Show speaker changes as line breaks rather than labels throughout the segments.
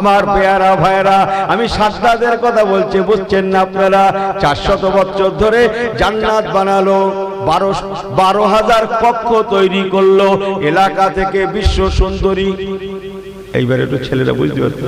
আমার পেয়ারা ভাইরা আমি সাদ্দাদের কথা বলছি, বুঝছেন না আপনারা? চারশত বছর ধরে জান্নাত বানালো, বারো বারো হাজার কক্ষ তৈরি করল, এলাকা থেকে বিশ্ব সুন্দরী। এইবার একটু ছেলেরা বুঝতে পারছে।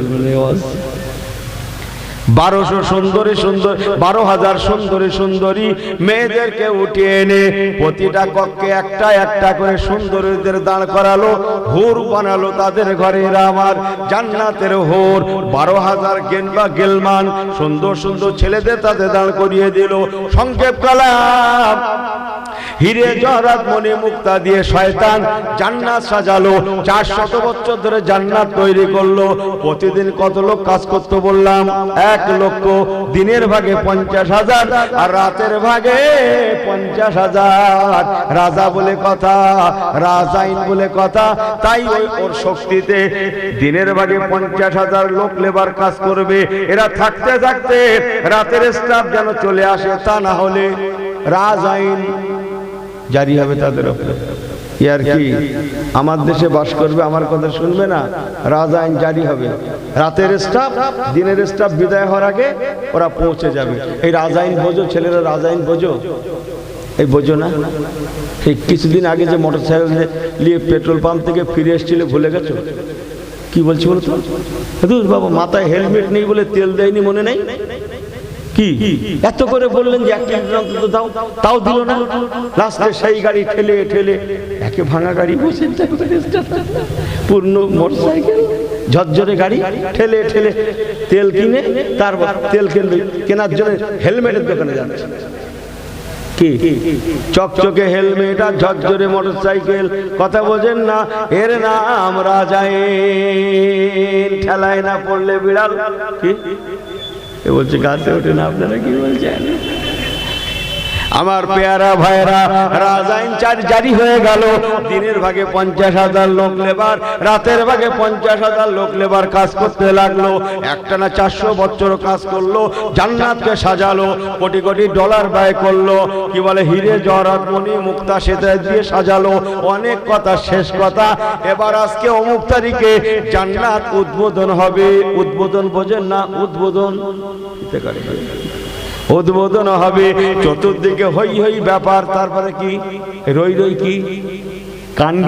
বারোশো সুন্দরী সুন্দর, বারো হাজার সুন্দরী সুন্দরী মেয়েদেরকে উঠিয়ে এনে প্রতিটা কক্ষে একটা একটা করে সুন্দরীদের দাঁড় করালো, হুর বানালো তাদের ঘরে। আমার জান্নাতের হোর। বারো হাজার গেন বা গেলমান সুন্দর সুন্দর ছেলেদের তাদের দাঁড় করিয়ে দিল। সংক্ষেপ কালাম। হিরে জহরাত মনে মুক্তা দিয়ে শয়তান জান্নাত সাজালো। চার শত বছর ধরে জান্নাত তৈরি করল। প্রতিদিন কত লোক কাজ করতে বললাম? এক লক্ষ। দিনের ভাগে পঞ্চাশ হাজার আর রাতের ভাগে পঞ্চাশ হাজার। রাজা বলে কথা রাজাইন বলে কথা, তাই ওই ওর শক্তিতে দিনের ভাগে পঞ্চাশ হাজার লোক লেবার কাজ করবে। এরা থাকতে থাকতে রাতের স্টাফ যেন চলে আসে তা না হলে রাজ আইন জারি হবে তাদের উপরে ইয়ার কি? আমার দেশে বাস করবে, আমার কথা শুনবে না? রাজ আইন জারি হবে। রাতের স্টাফ, দিনের স্টাফ বিদায় হওয়ার আগে ওরা পৌঁছে যাবে। এই রাজ আইন বোঝো, ছেলেরা রাজ আইন বোঝো। এই বোঝো না? এই কিছুদিন আগে যে মোটর সাইকেল নিয়ে পেট্রোল পাম্প থেকে ফিরে এসেছিলে, ভুলে গেছো? কি বলছি বলো তো? বাবা, মাথায় হেলমেট নেই বলে তেল দেয়নি মনে নেই? কি? এত করে বললেন যে এক লিটার অন্তত দাও, তাও দিল না। লাস্টে সেই গাড়ি ঠেলে ঠেলে একে ভাঙা গাড়ি বসে পূর্ণ মোটরসাইকেল, ঝরঝরে গাড়ি, ঠেলে ঠেলে তেল কিনে, তারপর তেল কিনবে কেনার জন্য হেলমেটের দোকানে যাচ্ছে। কি? চকচকে হেলমেট আর ঝরঝরে মোটরসাইকেল, কথা বোঝেন না, এর নাম রাজাইন ঠেলায় না পড়লে বিড়াল, কি? এ বলছে গাছে ওঠে না আপনারা কি বলছেন আমার পেয়ারা ভাইরা রাজাইন চার জারি হয়ে গেল। দিনের ভাগে পঞ্চাশ হাজার লোক লেবার, রাতের ভাগে পঞ্চাশ হাজার লোক লেবার কাজ করতে লাগল। একটা না চারশো বছর কাজ করল, জান্নাতকে সাজালো, কোটি কোটি ডলার ব্যয় করল। কি বলে, হিরে জহরাত মণি মুক্তা সেটা দিয়ে সাজালো। অনেক কথা, শেষ কথা। এবার আজকে অমুক তারিখে জান্নাত উদ্বোধন হবে। উদ্বোধন বোঝেন না, উদ্বোধন পারে। উদ্বোধন হবে। চতুর্দিকে হই হই ব্যাপার তারপরে কি? রই রই কি? কাণ্ড।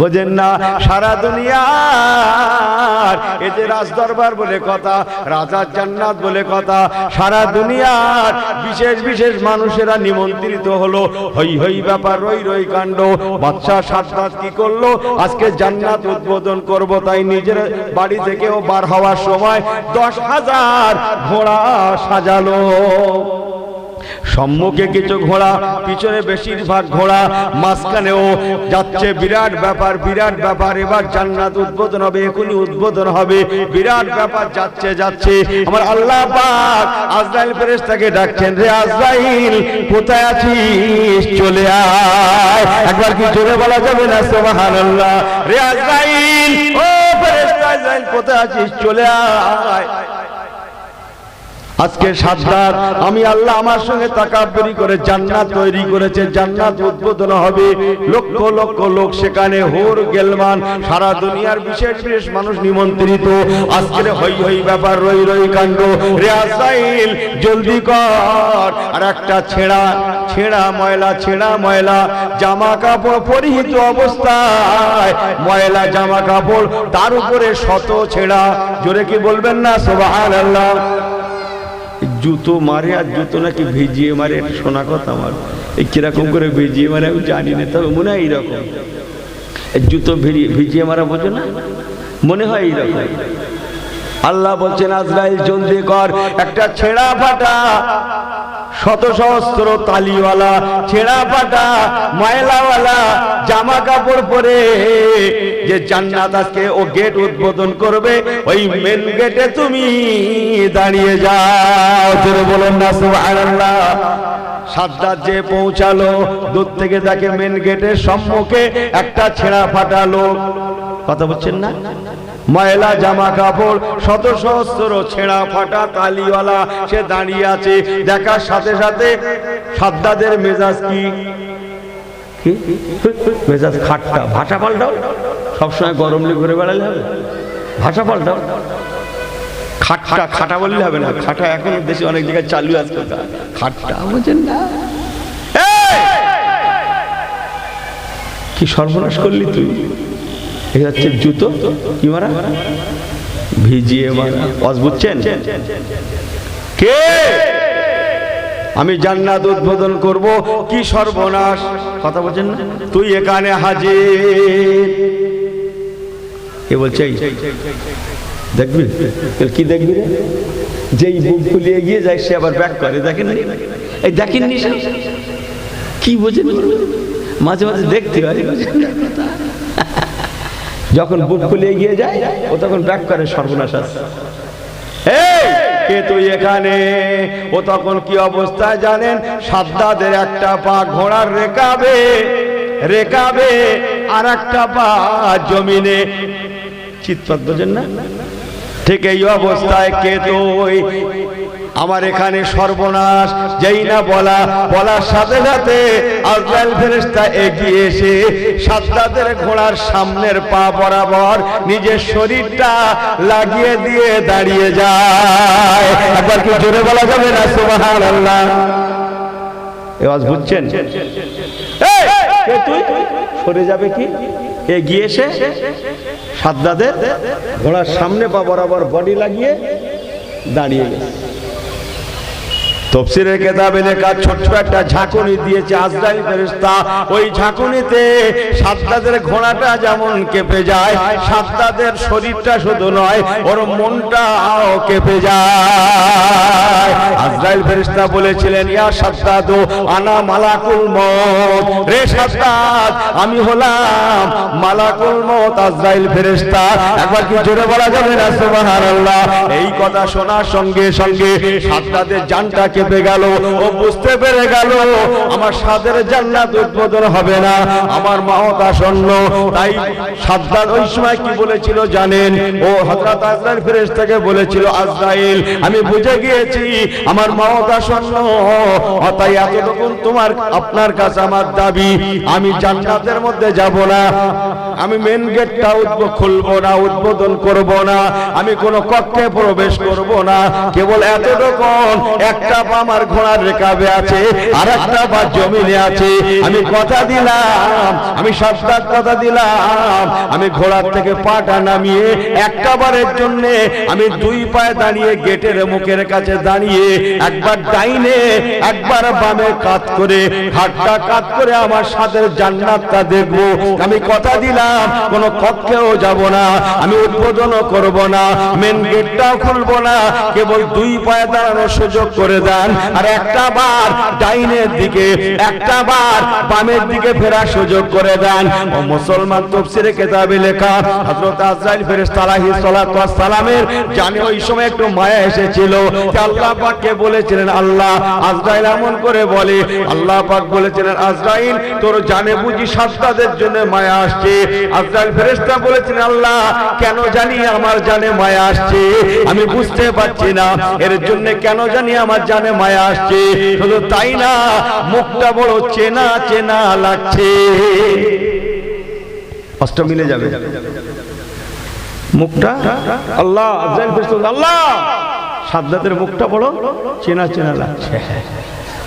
বোঝেন না, সারা দুনিয়ার এতে রাজ দরবার বলে কথা, রাজার জান্নাত বলে কথা, সারা দুনিয়ার বিশেষ বিশেষ মানুষেরা নিমন্ত্রিত হলো। হই হই ব্যাপার, রই রই কাণ্ড। বাচ্চা সাত কি করল? আজকে জান্নাত উদ্বোধন করব, তাই নিজের বাড়ি থেকেও বার হওয়ার সময় দশ হাজার ঘোড়া সাজালো। সম্মুখে কিছু ঘোড়া, পিছনে বেশিরভাগ ঘোড়া, মাঝখানেও যাচ্ছে বিরাট ব্যাপার বিরাট ব্যাপার। এবার জান্নাত উদ্বোধন হবে এখনই উদ্বোধন হবে। বিরাট ব্যাপার, যাচ্ছে যাচ্ছে। আমার আল্লাহ পাক আজরাইল ফেরেশতাকে ডাকছেন রে আজরাইল, কোথায় আছিস? চলে আয়। একবার কি জোরে বলা যাবে না? সুবহানাল্লাহ। রে আজরাইল, ও ফেরেশতা আজরাইল, কোথায় আছিস? চলে আয়। আজকে সাতদার আমি আল্লাহ আমার সঙ্গে তাকাব্বরি করে জান্নাত তৈরি করেছে, জান্নাত উদ্বোধন হবে। লক্ষ লক্ষ লোক সেখানে হোর গেলমান, সারা দুনিয়ার বিশেষ বিশেষ মানুষ নিমন্ত্রিত। আজকের হই হই ব্যাপার, রই রই কাণ্ড। রেয়াসাইল জলদি কর। আর একটা ছেঁড়া ছেঁড়া ময়লা ছেঁড়া ময়লা, জামা কাপড় পরিহিত অবস্থায়। ময়লা, জামা কাপড়, তার উপরে শত ছেঁড়া। জোরে কি বলবেন না? সুবহানাল্লাহ। জুতো মারে আর জুতো নাকি ভিজিয়ে মারে, এটা শোনা কথা আমার। এই কীরকম করে ভিজিয়ে মারে আমি জানি না, তবে মনে হয় এইরকম। এই জুতো ভিজিয়ে মারা বোঝো না? মনে হয় এইরকম। আল্লাহ বলছেন, আজরাইল, জলদি কর, একটা ছেঁড়া ফাটা। শত সহস্র তালিওয়ালা ছেঁড়া ফাটা ময়লাওয়ালা জামা কাপড় পরে যে জান্নাত আজকে ও গেট উদ্বোধন করবে, ওই মেন গেটে তুমি দাঁড়িয়ে যাও। তোর বলুন না, সুবহানাল্লাহ। সাদ্দার যে পৌঁছালো, দূর থেকে তাকে মেন গেটের সম্মুখে একটা ছেঁড়া ফাটা লোক। কথা বলছেন না? ময়লা জামা কাপড় শত সহস্র ছেঁড়া ফাটা তালিওয়ালা, সে দাঁড়িয়ে আছে। দেখার সাথে সাথে সাদ্দাদের মেজাজ কি? মেজাজ খাট্টা। ভাষা পাল্টাও। সবসময় গরম নিয়ে ঘুরে বেড়ালে হবে। ভাষা পাল্টাও। খাটটা, খাটা বললে হবে না। খাটা এখন দেশে অনেক জায়গায় চালু আছে। খাটটা বুঝেন না! কি সর্বনাশ করলি তুই? এই হচ্ছে জুতো। কি মারা? ভিজিয়ে মারা অজ বুঝছেন? কে? আমি জান্নাত উদ্বোধন করব। কি সর্বনাশ? কথা বলছেন তুই এখানে হাজির। এ বলছে? দেখবি? কি দেখবি রে? যেই বুক খুলিয়ে গিয়ে যায়, সে আবার ব্যাক করে। দেখেন এই দেখেননি? কি বোঝেন? মাঝে মাঝে দেখতে কথা? যখন বুক খুলে গিয়ে যায়, ও তখন ব্যাক করে সর্বনাশ আছে। কে তুই এখানে? ও তখন কি অবস্থায় জানেন? সাদ্দাদের একটা পা ঘোড়ার রেকাবে রেকাবে আর একটা পা জমিনে। চিৎপাত বোঝেন না? ঠিক এই অবস্থায় কে তুই? আমার এখানে সর্বনাশ যেই না বলা বলার সাথে সাথে আজরাইল ফেরেশতা এগিয়ে এসে সাদ্দাদের ঘোড়ার সামনের পা বরাবর নিজের শরীরটা লাগিয়ে দিয়ে দাঁড়িয়ে যায়। একবার কি জোরে বলা যাবে না? সুবহানাল্লাহ। এওয়াজ বুঝছেন? এই, কে তুই? সরে যাবে কি? এগিয়ে এসে সাদ্দাদের ঘোড়ার সামনে পা বরাবর বডি লাগিয়ে দাঁড়িয়ে গেছে। তফসিরের কেতাবে লেখা ছোট্ট একটা ঝাঁকুনি দিয়েছে আজরাইল ফেরেশতা। ওই ঝাঁকুনিতে সাদ্দাদের ঘোড়াটা যেমন কেঁপে যায়, সাদ্দাদের শরীরটা শুধু নয়, ওর মনটাও কেঁপে যায়। আজরাইল ফেরেশতা বলেছিলেন, ইয়া সাদ্দাদু, আনা মালাকুল মত রে সাদ্দাদ, আমি হলাম মালাকুল মত আজরাইল ফেরেশতা। একবার কি জোরে বলা যাবে না? সুবহানাল্লাহ। এই কথা শোনার সঙ্গে সঙ্গে সাদ্দাদের জানটা কেঁপে গেল, ও বুঝতে পেরে গেল, আমার সাদের জান্নাত উদ্বোধন হবে না, আমার মাহত আসন্ন। তাই সাদ্দাদ ওই সময় কি বলেছিল জানেন? ও হযরত আজরাইল ফেরেশতাকে বলেছিল, আজরাইল, আমি বুঝে গিয়েছি, আমার মাহত আসন্ন তাই এতটুকুন তোমার, আপনার কাছে আমার দাবি, আমি জান্নাতের মধ্যে যাব না, আমি মেন গেটটা উদ্বোধন খুলবো না, উদ্বোধন করব না, আমি কোনো কক্ষে প্রবেশ করব না, কেবল এতটুকুন, একটা পা আমার ঘোড়ার রেখাবে আছে আর একটা পা জমিনে আছে। আমি কথা দিলাম, আমি সস্তার কথা দিলাম। আমি ঘোড়ার থেকে পাটা নামিয়ে একটা বারের জন্য আমি দুই পায়ে দাঁড়িয়ে গেটের মুখের কাছে দাঁড়িয়ে একবার ডাইনে, একবার বামে কাত করে হাতটা কাত করে আমার সাথে জান্নাতটা দেখব। আমি কথা দিলাম, কোনো কক্ষেও যাব না, আমি উদ্বোধনও করব না মেন গেটটাও খুলবো না, কেবল দুই পায়ে দাঁড়ানোর সুযোগ করে দেন আর একটা বার ডাইনের দিকে, একটা বার বামের দিকে ফেরার সুযোগ করে দেন। ও মুসলমান তফসিরে কেতাবে লেখা, হযরত আজরাইল ফেরেশতা আলাইহিস সালাতু ওয়াস সালামের জানে ওই সময় একটু মায়া এসেছিল। যে আল্লাহ পাককে বলেছিলেন, আল্লাহ, আজরাইল এমন করে বলে, আল্লাহ পাক বলেছিলেন, আজরাইল, তোর জানে বুঝি সাদ্দাদের জন্য মায়া আসছে। আজরাইল ফেরেশতা বলেছিলেন, আল্লাহ, কেন জানি আমার জানে মায়া আসছে? আমি বুঝতে পারছি না। এর জন্য কেন জানি আমার জানে মায়া আসছে। শুধু তাই না, মুখটা বড় চেনা চেনা লাগছে। অষ্ট মিলে যাবে। মুখটা? আল্লাহ আল্লাহ! সাদ্দাতের মুখটা বড় চেনা চেনা লাগছে।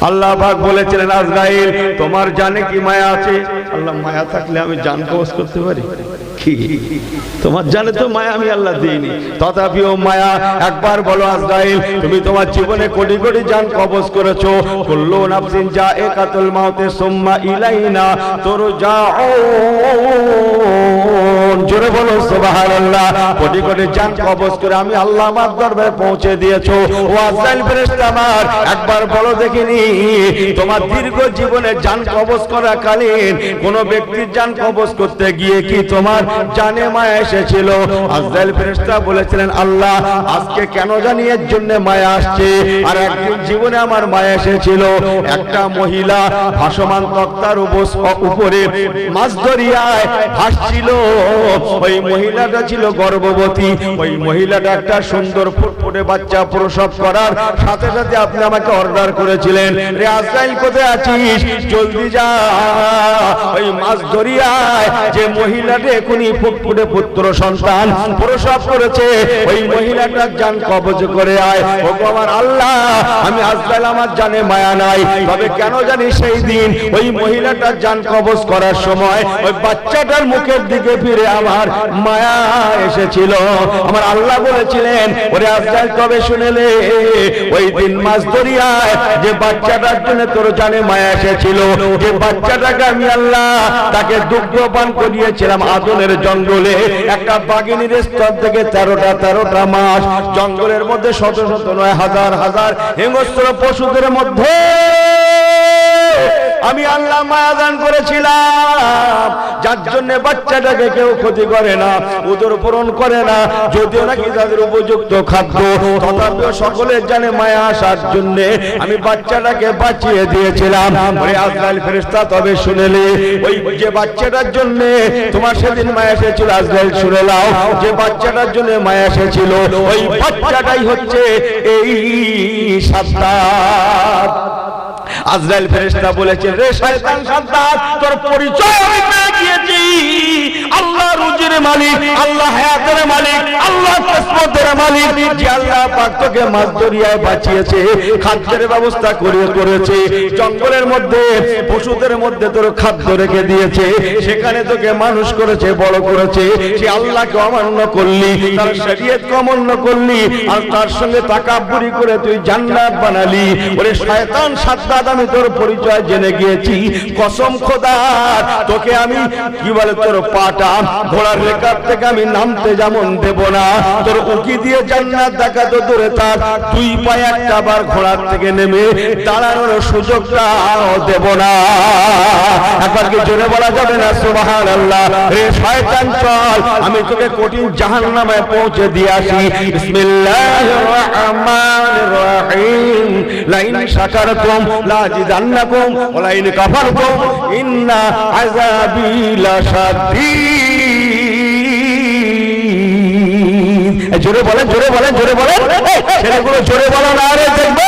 আল্লাহ পাক বলেছিলেন, আজরাইল, তোমার জানে কি মায়া আছে? আল্লাহ, মায়া থাকলে আমি জান কবজ করতে পারি। কি তোমার জানে তো মায়া আমি আল্লাহ দিইনি তথাপিও মায়া, একবার বলো আজরাইল, তুমি তোমার জীবনে কোটি কোটি জান কবজ করেছ। কুল্লু নাফসিন যা একাতুল মাউতে সুম্মা ইলাইনা তোর যাও জোরে বলো, সুবহানাল্লাহ। কোটি কোটি জান কবজ করে আমি আল্লাহ আমার দরবারে পৌঁছে দিয়েছ। ও আজরাইল, ফেরেশতা আমার, একবার বলো দেখিনি, তোমার দীর্ঘ জীবনে জান কবজ করা কালীন কোন ব্যক্তির জান কবজ করতে গিয়ে কি তোমার জানে মায়া এসেছিল। আজরাইল ফেরেশতা বলেছিলেন, আল্লাহ, আজকে কেন জানি এর জন্য মায়া আসছে? আর একদিন জীবনে আমার মায়া এসেছিল। একটা মহিলা ভাসমান তক্তার উপরে মাছ দরিয়ায় ভাসছিল। ওই মহিলাটা ছিল গর্ভবতী। ওই মহিলাটা একটা সুন্দর ফুটফুটে বাচ্চা প্রসব করার সাথে সাথে আপনি আমাকে অর্ডার করেছিলেন। রে আজরাইল, কোথায় আছিস? জলদি যা। ওই মাছ দরিয়ায় যে মহিলাটা এখন তিনি ফুটফুটে পুত্র, সন্তান প্রসব করেছে। ওই মহিলাটার জান কবজ করে আয়। ও আমার আল্লাহ, আমি আজকাল আমার জানে মায়া নাই। তবে কেন জানি সেই দিন ওই মহিলাটার জান কবজ করার সময় ওই বাচ্চাটার মুখের দিকে ফিরে আমার মায়া এসেছিল। আমার আল্লাহ বলেছিলেন, ওরে আজকাল কবে শুনেলে ওই দিন মাছ দরিয়ায় যে বাচ্চাটার জন্য তোর জানে মায়া এসেছিল, যে বাচ্চাটাকে আমি আল্লাহ তাকে দুগ্ধ পান করিয়েছিলাম আদনের জঙ্গলে একটা বাগিনীর স্তর থেকে তেরোটা তেরোটা মাস জঙ্গলের মধ্যে শত শত নয় হাজার হাজার হিংস্র পশুদের মধ্যে আমি আল্লাহ মায়া দান করেছিলাম। যার জন্য বাচ্চাটাকে কেউ ক্ষতি করে না উদর পূরণ করে না। যদিও নাকি তাদের উপযুক্ত খাদ্য, তথাপিও সকলের জানে মায়া আসার জন্য আমি বাচ্চাটাকে বাঁচিয়ে দিয়েছিলাম। ওরে আজরাইল ফেরেশতা তবে শুনেলে ওই যে বাচ্চাটার জন্য তোমার সেদিন মায়া এসেছিল, আজরাইল শুনে নাও, যে বাচ্চাটার জন্য মায়া এসেছিল, ওই বাচ্চাটাই হচ্ছে এই সাদ্দাত। আজরাইল ফেরেশতা বলেছে রে শয়তান সাদ্দাত তোর পরিচয় আমি পেয়ে গিয়েছি। জঙ্গলের মধ্যে, পশুদের মধ্যে তোর খাদ্য রেখে দিয়েছে, সেখানে তোকে মানুষ করেছে, বড় করেছে, সে আল্লাহকে অমান্য করলি, তার শরীয়তকে অমান্য করলি, আর তার সঙ্গে তাকাব্বুরি করে তুই জান্নাত বানালি। ওরে শয়তান, সাদ্দাত, আমি তোর পরিচয় জেনে গিয়েছি। কসম খোদার তোকে আমি, কি বলে তোর পাটা, ঘোড়ার থেকে আমি নামতে যেমন দেব না, তোর উকি দিয়ে জান্নাত দেখা তো দূরে তার দুই পায়ে একটা বার ঘোড়ার থেকে নেমে দাঁড়ানোর সুযোগটা দেব না। একবার কি জোরে বলা যাবে না? সুবাহান আল্লাহ রে শয়তান, চল, আমি তোকে কঠিন জাহান্নামে পৌঁছে দিয়ে আসি। বিসমিল্লাহির রহমানির রহিম। লাইন শাকারতুম লাজিদান্নাকুম ওয়া ইন্না আযাবি জোরে বলেন জোরে বলেন জোরে বলেন। ছেলেগুলো জোরে বলো না আরে দেখবে।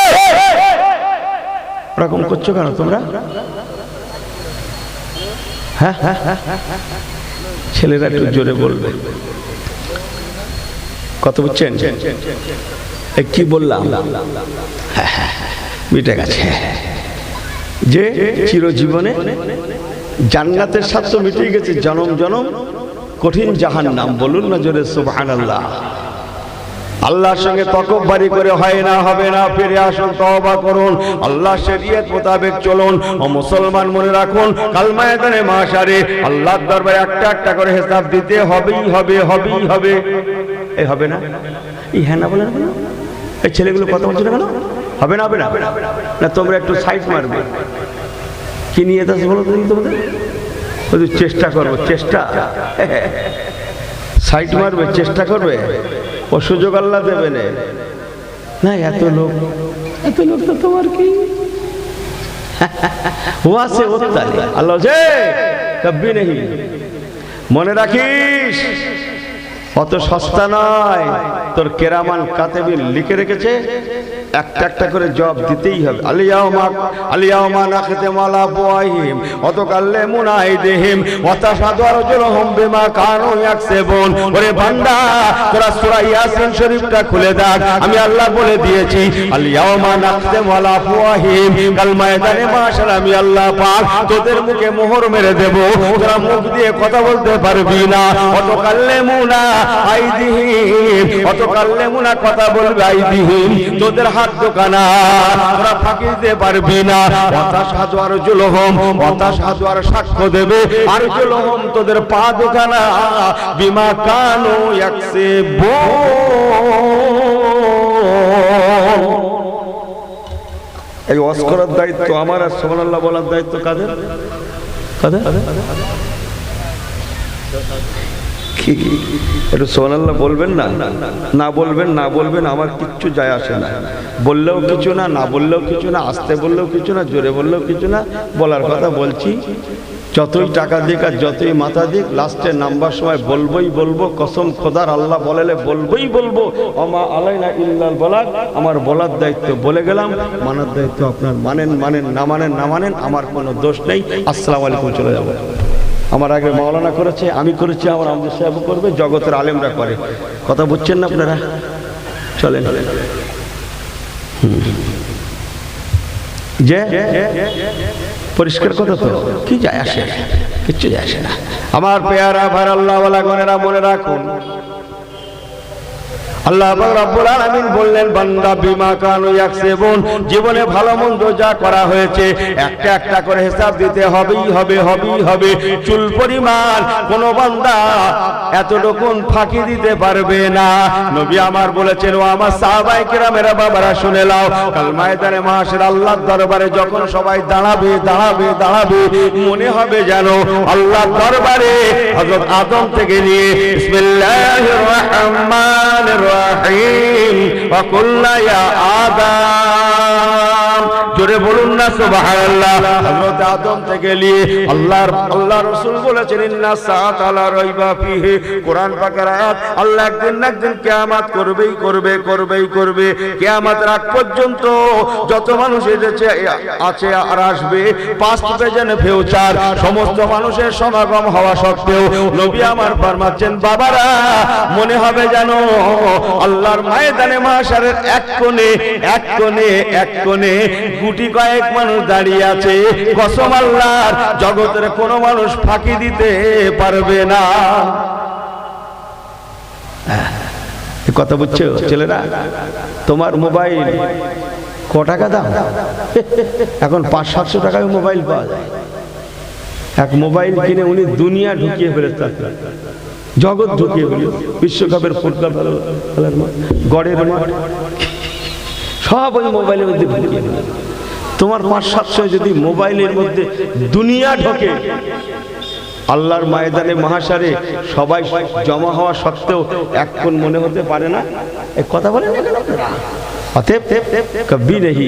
ওরকম করছ কেন তোমরা? হ্যাঁ হ্যাঁ হ্যাঁ, ছেলেরা একটু জোরে বলবে। কত বুঝছেন? কি বললাম? হ্যাঁ, হ্যাঁ, মিটে গেছে। যে চিরজীবনে জান্নাতের স্বাদ তো মিটে গেছে জনম জনম কঠিন জাহান নাম বলুন না জোরে সুবহানাল্লাহ। আল্লাহর সঙ্গে তকব্বারি করে হয় না, হবে না, ফিরে আসুন, তওবা করুন। আল্লাহ শরীয়ত মোতাবেক চলুন। ও মুসলমান মনে রাখুন কাল ময়দানে মাশারে, আল্লাহর দরবারে একটা একটা করে হিসাব দিতে হবেই হবে হবেই হবে। এই হবে না? এই হ্যাঁ না বলে না। এই ছেলেগুলো কথা বলছে না কেন? হবে না হবে না? না, তোমরা একটু সাইড মারবে। কি নিয়ে যাচ্ছে বলো তো দেখি তোমাদের? চেষ্টা করব, চেষ্টা। সাইড মারবে, চেষ্টা করবে? ও সুযোগ আল্লাহ দেবে না। এত লোক। এত লোক তো তোমার কি? ও আছে ও তাই আল্লাহ যে কবি নেই। মনে রাখিস অত সস্তা নয়। তোর কেরামান কাতেবিল লিখে রেখেছে একটা একটা করে জব দিতেই হবে। আলিয়াউমা নাখতে মালা মুনাই দেহিম ইয়াকসিবুন। ওরে বান্দা, তোরা ইয়াসিন শরীফটা খুলে দেখ, আমি আল্লাহ বলে দিয়েছি আলিয়াউমা নাখতে মালা কাল ময়দানে মাশার আমি আল্লাহ পাক তোদের মুখে মোহর মেরে দেব, তোরা মুখ দিয়ে কথা বলতে পারবি না। অত কাল্লে মুনা আইদিহিম অত কাল্লে মুনা কথা বলবে আইদিহিম, তোদের হাত দোকানা তোরা ফাঁকি দিতে পারবি না। হতাশ হাজু আর জুলহম হতাশ হাজু আর সাক্ষ্য দেবে। আর জুলহম তোদের পা দোকানা, বিমা কানু একসে এই অস্করার দায়িত্ব আমার আর সোমানাল্লাহ বলার দায়িত্ব কাদের? কাদের? কি একটু সোনাল্লাহ বলবেন না? না বলবেন না বলবেন, আমার কিচ্ছু যায় আসে না। বললেও কিছু না না বললেও কিছু না, আসতে বললেও কিছু না, জোরে বললেও কিছু না, বলার কথা বলছি। যতই টাকা দিক আর যতই মাথা দিক লাস্টে নাম্বার সময় বলবোই বলব, কসম খোদার আল্লাহ বলেলে বলবোই বলব আমা আলাইনা ইল্লাল বলার আমার বলার দায়িত্ব বলে গেলাম, মানার দায়িত্ব আপনার মানেন মানেন, না মানেন না মানেন, আমার কোনো দোষ নেই। আসসালামু আলাইকুম, চলে যাব। আমার আগে মাওলানা করেছে, আমি করেছি, আমার আমাদের সাহেব করবে, জগতের আলেমরা করে। কথা বুঝছেন না আপনারা? চলেন। যে? পরিষ্কার কথা তো? কি যায় আসে? কিচ্ছু যায় আসে না। আমার পেয়ারা ভার আল্লাহ মনে রাখুন আল্লাহ রব্বুল আলামিন বললেন, বান্দা, বিমা কানু ইয়াকসিবুন। জীবনে ভালো মন্দ যা করা হয়েছে, একটা একটা করে হিসাব দিতে হবেই হবে হবেই হবে। চুল পরিমাণ কোন বান্দা ফাঁকি দিতে পারবে না। নবী আমার বলেছেন, ও আমার কেরামেরা বাবারা শুনে কাল ময়দানে আল্লাহর দরবারে যখন সবাই দাঁড়াবে দাঁড়াবে দাঁড়াবে, মনে হবে যেন আল্লাহর দরবারে হযরত আদম থেকে নিয়ে, বিসমিল্লাহির রহমানির ওয়া কুল্লা ইয়া আদম জোরে বলুন না, সুবহানাল্লাহ। হযরত আদম থেকে নিয়ে আল্লাহর আল্লাহ রাসূল বলেছেন, ইন্না সাআত আলা রাইবা ফিহি। কোরআন পাকের আয়াত, আল্লাহ একদিন না একদিন কিয়ামত করবেই করবে করবেই করবে। কিয়ামতের আগ পর্যন্ত যত মানুষ এসেছে আছে আর আসবে। পাস্ট প্রেজেন্ট ফিউচার সমস্ত মানুষের সমাগম হওয়া সত্ত্বেও নবী আমার ফরমাচ্ছেন, বাবারা, মনে হবে যেন আল্লাহর ময়দানে মাশারের এক কোণে এক কোণে এক কোণে গুটি কয়েক মানুষ দাঁড়িয়ে আছে। কসম আল্লাহর, জগতের কোনো মানুষ ফাঁকি দিতে পারবে না। কথা বুঝছ ছেলেরা? তোমার মোবাইল ক টাকা দাম? এখন পাঁচ, সাতশো টাকায় মোবাইল পাওয়া যায়। এক মোবাইল কিনে উনি দুনিয়া ঢুকিয়ে ফেলেছে জগৎ ঢুকিয়ে ফেল বিশ্বকাপের ফুটবল খেলার গড়ের মাঠ সব ওই মোবাইলের মধ্যে ঢুকিয়ে ফেলে তোমার পাঁচ সাতশো যদি মোবাইলের মধ্যে দুনিয়া ঢোকে, আল্লাহর ময়দানে মহাসারে সবাই জমা হওয়া সত্ত্বেও এখন মনে হতে পারে না। এ কথা বলে অতএব কবি নেই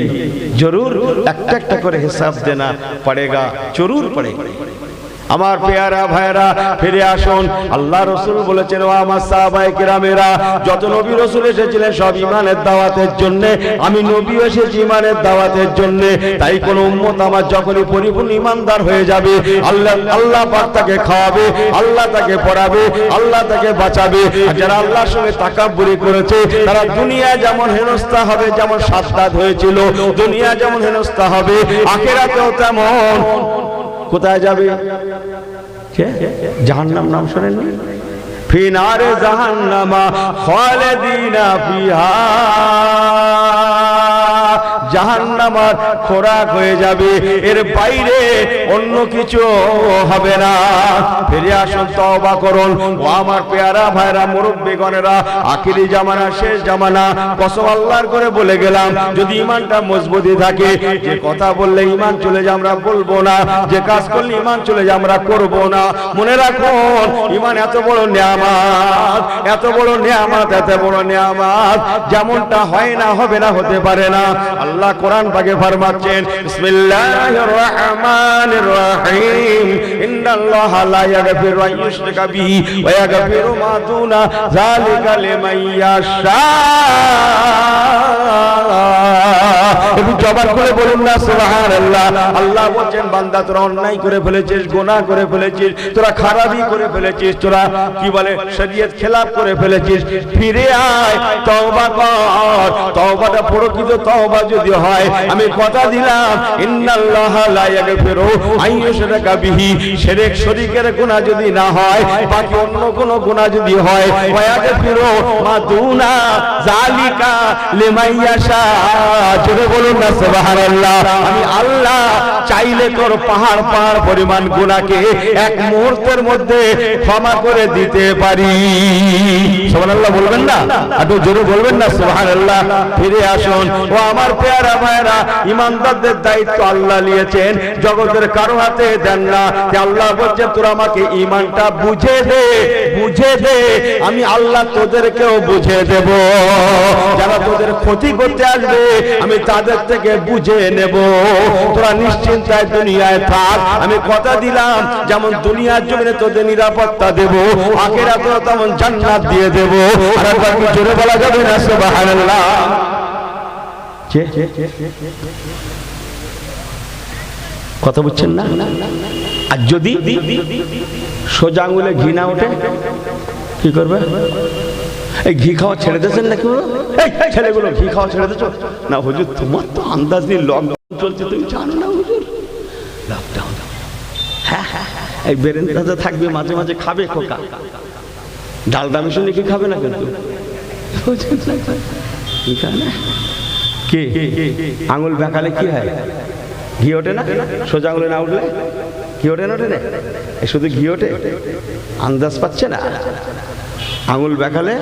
জরুর একটা একটা করে হিসাব দেনা পড়েগা, জরুর পড়েগা। আমার পেয়ারা ভাইরা ফিরে আসুন। আল্লাহ রসুল বলেছেন, ও আমার সাহাবাই কেরামেরা, যত নবী রসুল এসেছিলেন, সব ইমানের দাওয়াতের জন্য, আমি নবী এসেছি ইমানের দাওয়াতের জন্য। তাই কোন উম্মত আমার যখনই পরিপূর্ণ ইমানদার হয়ে যাবে, আল্লাহ আল্লাহ পাক তাকে খাওয়াবে, আল্লাহ তাকে পড়াবে, আল্লাহ তাকে বাঁচাবে। যারা আল্লাহর সঙ্গে তাকাব্বুরি করেছে, তারা দুনিয়া যেমন হেনস্থা হবে, যেমন সাদ্দাত হয়েছিল, দুনিয়া যেমন হেনস্থা হবে, আখেরাতেও তেমন। কোথায় যাবে? জাহান্নাম নাম শোনেন ফিনারে জাহান্নামা দিনা ফিহা। জাহান্নামার খোরাক হয়ে যাবে। এর বাইরে অন্য কিছু হবে না। ফিরে আসুন, তওবা করুন। ও আমার পেয়ারা ভাইরা, মুরব্বীগণেরা, আখিরি জামানা, শেষ জামানা, কসম আল্লাহর করে বলে গেলাম, যদি ইমানটা মজবুতি থাকে, যে কথা বললে ইমান চলে যায়, আমরা বলব না। যে কাজ করলে ইমান চলে যায়, আমরা করব না। মনে রাখুন ইমান এত বড় নিয়ামত, এত বড় নিয়ামত, এত বড় নিয়ামত। যেমনটা হয় না, হবে না, হতে পারে না। আল্লাহ কোরআন পাকে ফরমাচ্ছেন, বিসমিল্লাহির রহমানির রহিম। ইন্নাল্লাহা লা ইয়াগফিরু আন ইউশরিকা বিহি ওয়া ইয়াগফিরু মা দুনা যালিকা লিমান ইয়াশা। করে বলুন না আল্লাহ বান্দা, তোরা অন্যায় করে ফেলেছিস করে ফেলেছিস, তোরা খারাপি করে ফেলেছিস, তোরা, কি বলে, শরীয়ত খেলাফ করে ফেলেছিস। ফিরে আয়, তওবা কর। তওবাটা তওবা যদি হয়। আমি কথা দিলাম ইন্নাল্লাহ লা ইয়াগফিরু আইয়ুশরাকা বিহি। শিরক শরীকের গুনাহ যদি না হয় বাকি অন্য কোন গুনাহ যদি হয় ওয়া ইয়াগফিরু মা দুনা জালিকা লিমাইয়াশা জোরে বলুন না সুবহানাল্লাহ। আমি আল্লাহ চাইলে তোর পাহাড় পাহাড় পরিমাণ গুনাহকে এক মুহূর্তের মধ্যে ক্ষমা করে দিতে পারি। সুবহানাল্লাহ বলবেন না? একটু জোরে বলবেন না? সুবহানাল্লাহ। ফিরে আসুন। ও আমার পেয়ারা ভাইরা ভাইরা ইমানদারদের দায়িত্ব আল্লাহ নিয়েছেন। জগতের কারও হাতে দেন না। আল্লাহ বলছে, তোরা আমাকে ইমানটা বুঝে দে বুঝে দে, আমি আল্লাহ তোদেরকেও বুঝে দেব। যারা তোদের ক্ষতি করতে আসবে, আমি তাদের থেকে বুঝে নেব। তোরা নিশ্চিন্তায় দুনিয়ায় থাক। আমি কথা দিলাম, যেমন দুনিয়ার জমিনে তোদের নিরাপত্তা দেব আখেরা তো তেমন জান্নাত দিয়ে দেব। আর একবার জোরে বলা যাবে না? সুবহানাল্লাহ। কথা বুঝছেন না আর যদি সোজা আঙুলে ঘি না ওঠে কি করবে এই ঘি খাওয়া ছেড়ে দিয়েছেন নাকি ছেলেগুলো ঘি খাওয়া ছেড়ে দিয়েছ না হুজুর তোমার তো আন্দাজ নেই লকডাউন চলছে তুমি জানো না হুজুর লকডাউন হ্যাঁ হ্যাঁ হ্যাঁ। এই বেরেন্দাতে থাকবে মাঝে মাঝে খাবে খোকা ডালডা মিশনে কি খাবে না কিন্তু বুঝছেন না? কি? আঙুল বেঁকালে কি হয়? ঘি ওঠে না? সোজা আঙুলে না উঠলে? ঘি ওঠে না ওঠে না এ শুধু ঘি ওঠে? আন্দাজ পাচ্ছে না? আঙুল বেঁকালে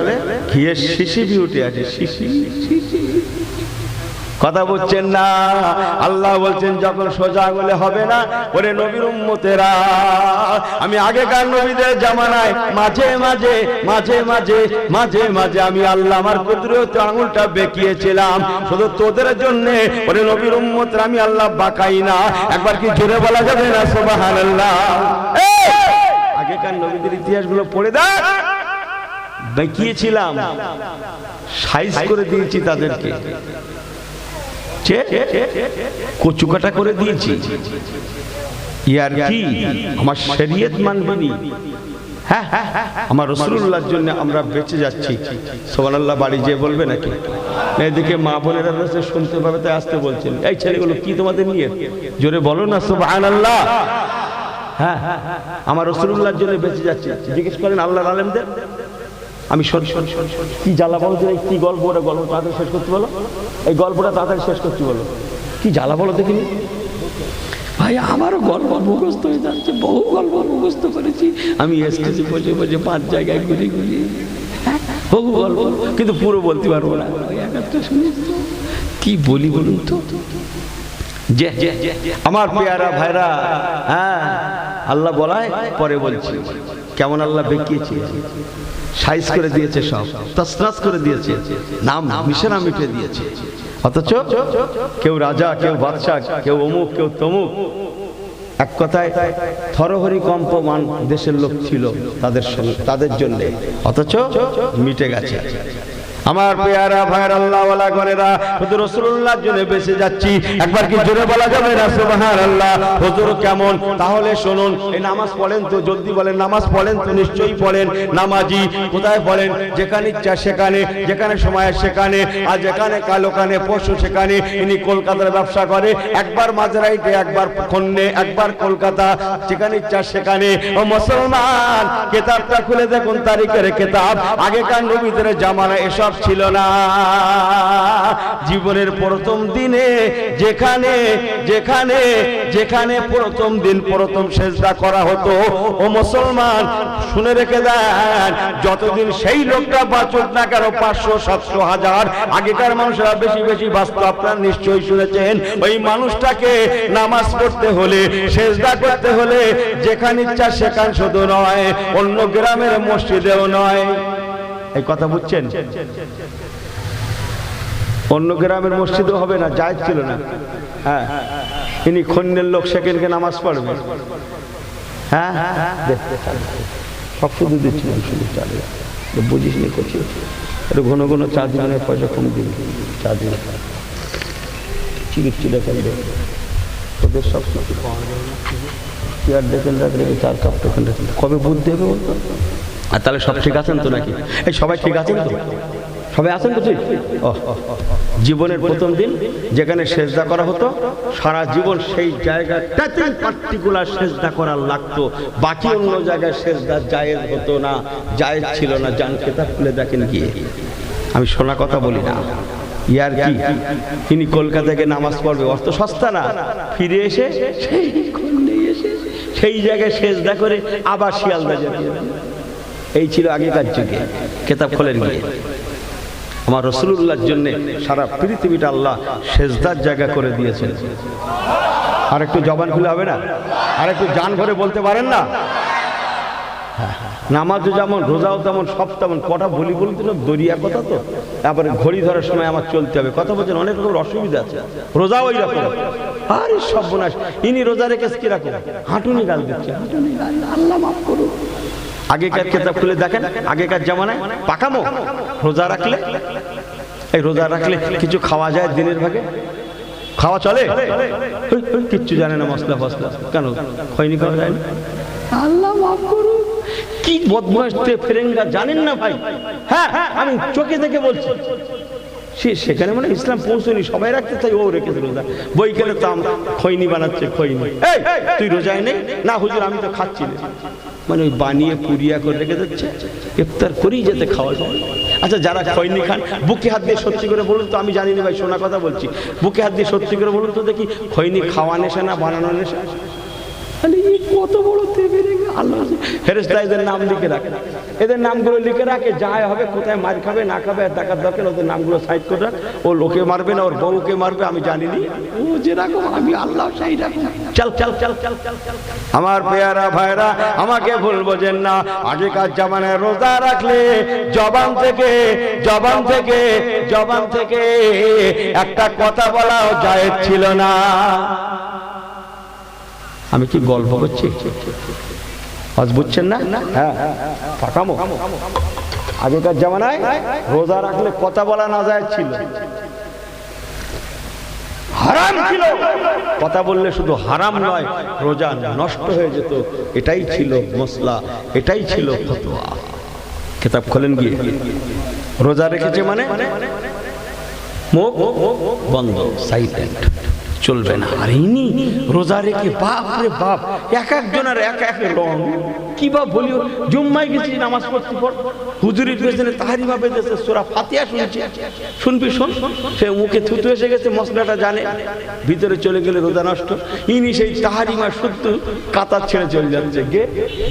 ঘিয়ের শিশি বি উঠে আছে, শিশি শিশি। কথা বলছেন না? আল্লাহ বলছেন, যখন সোজা আঙুলে হবে না, ওরে নবীর উম্মতেরা, আমি আগেকার নবীদের জামানায় মাঝে মাঝে মাঝে মাঝে মাঝে মাঝে আমি আল্লাহ আমার কুদরত আঙুলটা বেঁকিয়েছিলাম। শুধু তোদের জন্য, ওরে নবীর উম্মতেরা, আমি আল্লাহ বাকাই না। একবার কি জোরে বলা যাবে না? সুবহানাল্লাহ! আগেকার নবীদের ইতিহাসগুলো পড়ে দেখ। বেঁকিয়েছিলাম, সাইজ করে দিয়েছি তাদেরকে। কচুকাটা করে দিয়েছি। ইয়ার আমার শরীয়ত মানবেনি। হ্যাঁ হ্যাঁ, হ্যাঁ, আমার বেঁচে যাচ্ছি। সোবানাল্লাহ বাড়ি যেয়ে বলবে নাকি? এদিকে মা বোনেরা রয়েছে শুনতে পাবে তাই আসতে বলছেন। এই ছেলেগুলো কি তোমাদের নিয়ে? জোরে বলো না সোবাহান আল্লাহ হ্যাঁ হ্যাঁ, হ্যাঁ, আমার রসুল্লাহর জন্য বেঁচে যাচ্ছি। জিজ্ঞেস করেন আল্লাহ আলেমদের? আমি। কি জ্বালা বলো তো, কি গল্প ওটা গল্প তাড়াতাড়ি শেষ করতে বলো? এই গল্পটা তাড়াতাড়ি শেষ করতে বলো। কি জ্বালা বলো দেখিনি ভাই আমারও গল্প মুখস্থ হয়ে যাচ্ছে বহু গল্প মুখস্থ করেছি। আমি এসেছি বসে বসে পাঁচ জায়গায় ঘুরে ঘুরে। বহু গল্প কিন্তু পুরো বলতে পারব না। কি বলি বলুন তো? যে আমার পেয়ারা ভাইরা হ্যাঁ আল্লাহ বলায় পরে বলছি। কেমন আল্লাহ বেঁকিয়েছে? সাইজ করে দিয়েছে সব তসনাস করে দিয়েছে, নাম মিশনা মিটে দিয়েছে। অথচ কেউ রাজা, কেউ বাদশাহ, কেউ অমুক, কেউ তমুক, এক কথায় থরহরি কম্পমান দেশের লোক ছিল তাদের তাদের জন্য, অথচ মিটে গেছে। আমার পেয়ারা ভাইয়ের আল্লাহ ওয়ালা করেরা হুজুর রাসূলুল্লাহর জন্য বেঁচে যাচ্ছি। একবার কি জোরে বলা যাবে না, সুবহানাল্লাহ? হুজুর কেমন? তাহলে শুনুন, এই নামাজ পড়েন তো, জলদি বলেন, নামাজ পড়েন তো, নিশ্চয়ই পড়েন। নামাজি কোথায় পড়েন? যেখানে ইচ্ছা সেখানে, যেখানে সময় সেখানে, আর যেখানে কালো কানে পশু সেখানে, ইনি কলকাতার ব্যবসা করে। একবার মাঝরাইটে একবার খন্নে একবার কলকাতা, যেখানে ইচ্ছা সেখানে। ও মুসলমান, কেতাবটা খুলে দেখুন, তারিখের কেতাব। আগেকার নবীদের জামানা এসব ছিল না। জীবনের প্রথম দিনে যেখানে যেখানে যেখানে প্রথম দিন প্রথম সেজদা করা হতো। ও মুসলমান, শুনে রেখে দেন, যতদিন সেই লোকটা বাঁচুক না কেন পাঁচশো, সাতশো হাজার, আগেকার মানুষরা বেশি বেশি বাঁচত, আপনারা নিশ্চয়ই শুনেছেন। ওই মানুষটাকে নামাজ পড়তে হলে, সেজদা করতে হলে যেখানে ইচ্ছা সেখান শুধু নয়, অন্য গ্রামের মসজিদেও নয়। এই কথা বুঝছেন? অন্য গ্রামের মসজিদও হবে না, জায়জ ছিল না। হ্যাঁ। ইনি খন্যের লোক সেখানকে নামাজ পড়বে। হ্যাঁ? সব শুধু বুঝিস ঘন ঘন পয়সা দিন। ওদের সব যায়। চেয়ার কবে বুদ্ধি হবে বলতো? আর তাহলে সব ঠিক আছেন তো নাকি? এই সবাই ঠিক আছেন তো? সবাই আছেন তো ঠিক? জীবনের প্রথম দিন যেখানে সেজদা করা হতো, সারা জীবন সেই জায়গাটাতেই পার্টিকুলার সেজদা করা লাগতো। বাকি অন্য জায়গায় সেজদা জায়েজ হতো না, জায়েজ ছিল না। জান খেতাব খুলে দেখেন গিয়ে আমি শোনা কথা বলি না। ইয়ার কি? তিনি কলকাতা থেকে নামাজ পড়বে। অর্থ সস্তা না। ফিরে এসে সেই জায়গায় সেজদা করে আবার শিয়ালদা যেতে। এই ছিল আগেকার যুগে। কেতাব খোলেন গিয়ে আমার রসুল্লাহর জন্য সারা পৃথিবীটা আল্লাহ সেজদার জায়গা করে দিয়েছেন। আর একটু জবান খুলে হবে না? আর একটু জান ভরে বলতে পারেন না? নামাজও যেমন, রোজাও তেমন, সব তেমন। কটা বলি বলতে না দরিয়া কথা তো। তারপরে ঘড়ি ধরার সময় আমার চলতে হবে। কথা বলছেন, অনেক রকম অসুবিধা আছে। রোজা ওই রকম। আরে সর্বনাশ। ইনি রোজা রেখেছে কীরকম? হাঁটুনি গাল দিচ্ছে, হাঁটুনি গাল। আল্লাহ মাফ করুন আগেকার কেতাব খুলে দেখেন আগেকার জামানায় পাকামো রোজা রাখলে এই রোজা রাখলে কিছু খাওয়া যায় দিনের ভাগে? খাওয়া চলে? কিচ্ছু জানে না মশলা ফসলা। কেন? খয়নি খাওয়া যায় না? আল্লাহ মাফ করুন কি বদমাস ফেরেঙ্গা জানেন না ভাই? হ্যাঁ আমি চোখে দেখে বলছি। সে সেখানে মানে ইসলাম পৌঁছনি সবাই রাখতে চাই ও রেখেছে রোজা। বই কেন তো আমরা খৈনি বানাচ্ছে খৈনি তুই রোজায় নেই? না হুজুর আমি তো খাচ্ছি না। মানে ওই বানিয়ে পুরিয়া করে রেখে দিচ্ছে, ইফতার করেই যেতে খাওয়া যায়। আচ্ছা যারা খয়নি খান, বুকে হাত দিয়ে সত্যি করে বলুন তো, আমি জানি না ভাই, শোনা কথা বলছি। বুকে হাত দিয়ে সত্যি করে বলুন তো দেখি খয়নি খাওয়া নেশা না বানানো নেশা? তাহলে এই কত বড় তেবে আল্লাহ ফেরেস্তা এদের নাম লিখে রাখে। এদের নামগুলো লিখে রাখে যা হবে কোথায় মার খাবে না খাবে আর দেখার দরকার ওদের নামগুলো সাইড করে রাখ। ও লোকে মারবে না ওর বউকে মারবে আমি জানিনি। ও যেরকম আমি আল্লাহ সেই চল চল চল চল চল চল আমার পেয়ারা ভাইরা আমাকে ভুল বোঝেন না। আগেকার জামানায় রোজা রাখলে জবান থেকে জবান থেকে জবান থেকে একটা কথা বলাও যায় ছিল না। আমি কি গল্প করছি? আজ বুঝছেন না? হ্যাঁ পাকামো। আগেকার জামানায় রোজা রাখলে কথা বলা না যায় ছিল। হারাম ছিল। কথা বললে শুধু হারাম নয়, রোজা নষ্ট হয়ে যেত। এটাই ছিল মশলা এটাই ছিল ফতোয়া। কেতাব খোলেন গিয়ে। রোজা রেখেছে মানে? মুখ বন্ধ সাইলেন্ট চলবে না। আর ইনি, রোজা রেখে বাপ রে বাপ, এক একজনের এক এক রং। কি বা বলি জুম্মাই গেছি নামাজ পড়তে পর, হুজুরির পেছনে তাহারি ভাবে দেশে সোরা ফাতিয়া শুনছি। শুনবি, শোন। সে মুখে থুতু এসে গেছে, মশলাটা জানে। ভিতরে চলে গেলে রোজা নষ্ট। ইনি সেই তাহারি মা শুদ্ধ কাতার ছেড়ে চলে যাচ্ছে। গে,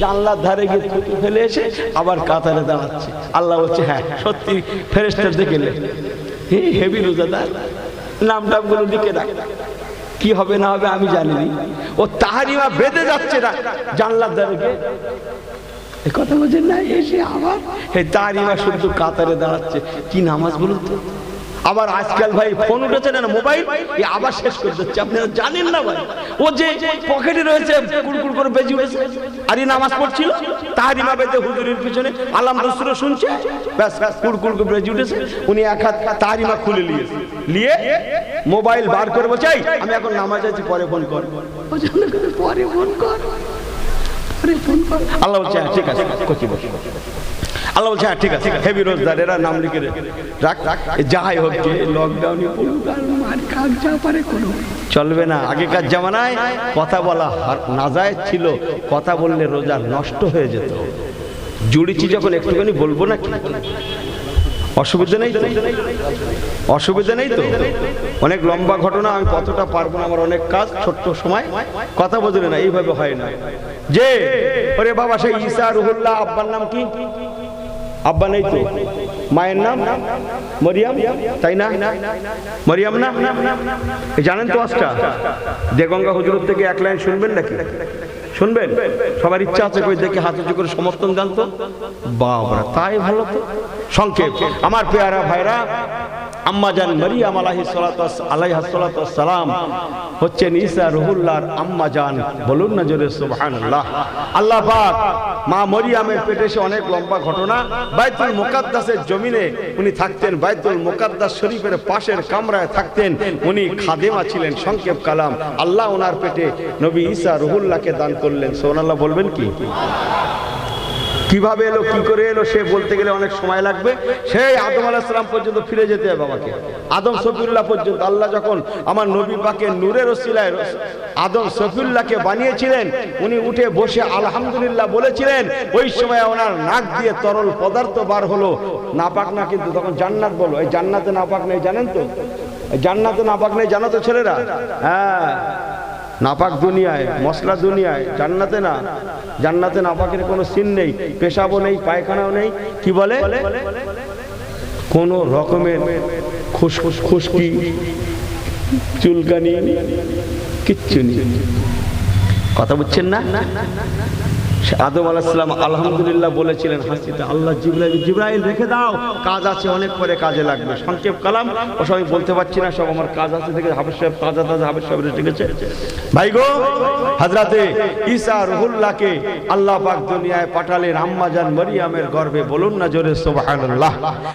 জানলার ধারে গিয়ে থুতু ফেলে এসে আবার কাতারে দাঁড়াচ্ছে। আল্লাহ বলছে হ্যাঁ সত্যি ফেরেস্টার দেখে হেভি রোজাদার নাম টামগুলো লিখে রাখ। কি হবে না হবে আমি জানিনি। ও তাহারিমা বেঁধে যাচ্ছে না জানলার দ্বারে গিয়ে। এই কথা বলছেন না এসে আবার এই তাহারিমা শুধু কাতারে দাঁড়াচ্ছে। কি নামাজ বলুন তো? আবার আজকাল ভাই ফোন উঠেছে না মোবাইল? আবার শেষ করে দিচ্ছে। আপনারা জানেন না ভাই। ও যে পকেটে রয়েছে, কুড়কুড় করে বেজে উঠেছে। আর নামাজ পড়ছিল? তাহারিমা বেঁধে হুজুরের পিছনে আলাম রসুরে শুনছে ব্যাস ব্যাস কুড়কুড় করে বেজে উঠেছে উনি এক হাত তাহারিমা খুলে নিয়েছে। নিয়ে মোবাইল বার করে চাই "এই, আমি এখন নামাজ আছি পরে ফোন কর। পরে ফোন কর। পরে ফোন কর। আল্লাহ "হ্যাঁ, ঠিক আছে কচি বসে আল্লাহ বলছে "হ্যাঁ, ঠিক আছে হেভি রোজদার এরা নাম লিখে। রাখ রাখ যাই হোক লকডাউনে চলবে না আগেকার জামানায় কথা বলা হার- নাজায়েজ ছিল কথা বললে রোজা নষ্ট হয়ে যেত। জুড়িছি যখন একটুখানি বলব না অসুবিধা নেই তো? অসুবিধা নেই তো? অনেক লম্বা ঘটনা আমি কতটা পারব না আমার অনেক কাজ ছোট্ট সময় কথা বদলে না এইভাবে হয় না। যে ওরে বাবা সেই ঈসা রুহুল্লাহ আব্বার নাম কি? আব্বা নেই তো মায়ের নাম মরিয়াম তাই না মরিয়াম না জানেন তো আজটা দেগঙ্গা হুজুর থেকে এক লাইন শুনবেন নাকি? শুনবেন? সবার ইচ্ছা আছে কই দেখে হাত উঁচু করে সমর্থন জানতো? বাবা তাই ভালো তো। সংক্ষেপ। আমার পেয়ারা ভাইরা আম্মা জান মারিয়াম আলাইহিস সালাতু সালাম হচ্ছেন ঈসা রুহুল্লাহর আম্মাজান বলুন না জোরে সুবহানাল্লাহ। আল্লাহ পাক মা মরিয়ামের পেটে সে অনেক লম্বা ঘটনা। বাইতুল মুকাদ্দাসের জমিনে উনি থাকতেন। বাইতুল মুকাদ্দাস শরীফের পাশের কামরায় থাকতেন। উনি খাদেমা ছিলেন, সংক্ষেপ কালাম। আল্লাহ ওনার পেটে নবী ঈসা রুহুল্লাহকে দান করলেন। সোনাল্লাহ বলবেন কি? কীভাবে এলো, কি করে এলো, সে বলতে গেলে অনেক সময় লাগবে। সেই আদম আলাহিসাম পর্যন্ত ফিরে যেতে হবে আমাকে। আদম সফিউল্লাহ পর্যন্ত, আল্লাহ যখন আমার নবী পাকে নূরের ওসিলায় আদম সফিউল্লাহকে বানিয়েছিলেন, উনি উঠে বসে আলহামদুলিল্লাহ বলেছিলেন, ওই সময় ওনার নাক দিয়ে তরল পদার্থ বার হলো। নাপাক না কিন্তু তখন জান্নাত বলো। এই জান্নাতে নাপাক নেই, জানেন তো? জান্নাতে নাপাক নেই, জানো তো ছেলেরা? হ্যাঁ। নাপাক দুনিয়ায়, মশলা দুনিয়ায়, জান্নাতে না। জান্নাতে নাপাকের কোনো সিন নেই, পেশাবও নেই, পায়খানাও নেই। কি বলে? কোনো রকমের খুশকি, চুলকানি, কিচ্ছু নেই। কথা বুঝছেন না? আদম আলাহিসাম আলহামদুলিল্লাহ বলেছিলেন, হাসিতে আল্লাহ জিব্রাইল জিব্রাইল রেখে দাও। কাজ আছে, অনেক পরে কাজে লাগবে। সংক্ষেপ কালাম, ও সবাই বলতে পারছি না, সব আমার কাজ আছে থেকে হাফেজ সাহেব তাজা তাজা হাফেজ সাহেব রেখেছে ভাই গো হাজরাতে ঈসা রুহুল্লাহকে আল্লাহ পাক দুনিয়ায় পাঠালেন আম্মাজান মরিয়ামের গর্বে, বলুন না জোরে সুবহানাল্লাহ।